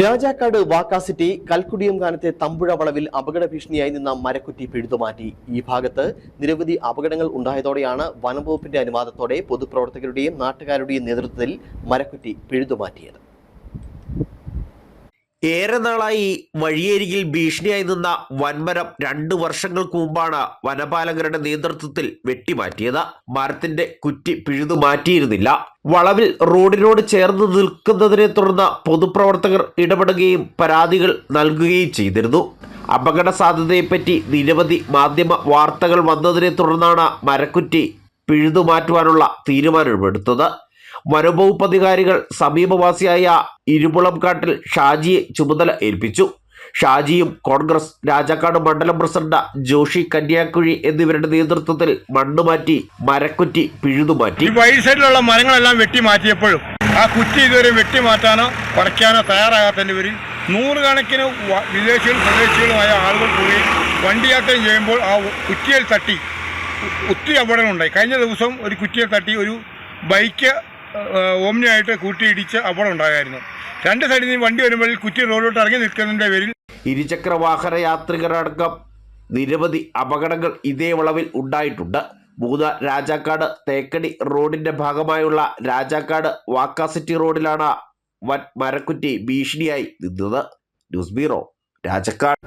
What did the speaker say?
രാജാക്കാട് വാക്കാസിറ്റി കൽക്കുടിയം കാനത്തെ തമ്പുഴ വളവിൽ അപകട ഭീഷണിയായി നിന്ന മരക്കുറ്റി പിഴുതുമാറ്റി. ഈ ഭാഗത്ത് നിരവധി അപകടങ്ങൾ ഉണ്ടായതോടെയാണ് വനംവകുപ്പിന്റെ അനുവാദത്തോടെ പൊതുപ്രവർത്തകരുടെയും നാട്ടുകാരുടെയും നേതൃത്വത്തിൽ മരക്കുറ്റി പിഴുതുമാറ്റിയത്. ഏറെ നാളായി വഴിയരികിൽ ഭീഷണിയായി നിന്ന വൻമരം രണ്ടു വർഷങ്ങൾക്ക് മുമ്പാണ് വനപാലകരുടെ നേതൃത്വത്തിൽ വെട്ടിമാറ്റിയത്. മരത്തിന്റെ കുറ്റി പിഴുതു മാറ്റിയിരുന്നില്ല വളവിൽ റോഡിനോട് ചേർന്ന് നിൽക്കുന്നതിനെ തുടർന്ന് പൊതുപ്രവർത്തകർ ഇടപെടുകയും പരാതികൾ നൽകുകയും ചെയ്തിരുന്നു. അപകട സാധ്യതയെപ്പറ്റി നിരവധി മാധ്യമ വാർത്തകൾ വന്നതിനെ തുടർന്നാണ് മരക്കുറ്റി പിഴുതുമാറ്റുവാനുള്ള തീരുമാനമെടുത്തത്. വനംവകുപ്പ് അധികാരികൾ സമീപവാസിയായ ഇരുമുളംകാട്ടിൽ ഷാജിയെ ചുമതല ഏൽപ്പിച്ചു. ഷാജിയും കോൺഗ്രസ് രാജാക്കാട് മണ്ഡലം പ്രസിഡന്റ് ജോഷി കന്യാക്കുഴി എന്നിവരുടെ നേതൃത്വത്തിൽ മണ്ണ് മാറ്റി മരക്കുറ്റി പിഴുതുമാറ്റി വൈസൈഡിലുള്ള മരങ്ങളെല്ലാം വെട്ടി മാറ്റിയപ്പോഴും ആ കുറ്റി ഇതുവരെ വെട്ടി മാറ്റാനോ കുറയ്ക്കാനോ തയ്യാറാകാത്തതിന്റെ പേരിൽ നൂറുകണക്കിന് വിദേശികളും സ്വദേശികളുമായ ആളുകൾ കൂടി വണ്ടിയാട്ടം ചെയ്യുമ്പോൾ ആ കുറ്റിയിൽ തട്ടി ഒത്തിരി അപകടങ്ങളുണ്ടായി. കഴിഞ്ഞ ദിവസം ഒരു കുറ്റിയെ തട്ടി ഒരു ബൈക്ക് ഓമ്നിയായിട്ട് കൂട്ടിയിടിച്ച് അപകടം ഉണ്ടായിരുന്നു. രണ്ട് സൈഡിൽ നിന്ന് വണ്ടി വരുമ്പോൾ കുറ്റി റോഡിലോട്ട് ഇറങ്ങി നിൽക്കുന്നതിന്റെ പേരിൽ ഇരുചക്ര വാഹന യാത്രികരടക്കം നിരവധി അപകടങ്ങൾ ഇതേ വളവിൽ ഉണ്ടായിട്ടുണ്ട്. മൂന്ന് രാജാക്കാട് തേക്കടി റോഡിന്റെ ഭാഗമായുള്ള രാജാക്കാട് വാക്കാസിറ്റി റോഡിലാണ് വൻ മരക്കുറ്റി ഭീഷണിയായി നിന്നത്. News bureau Rajakkad.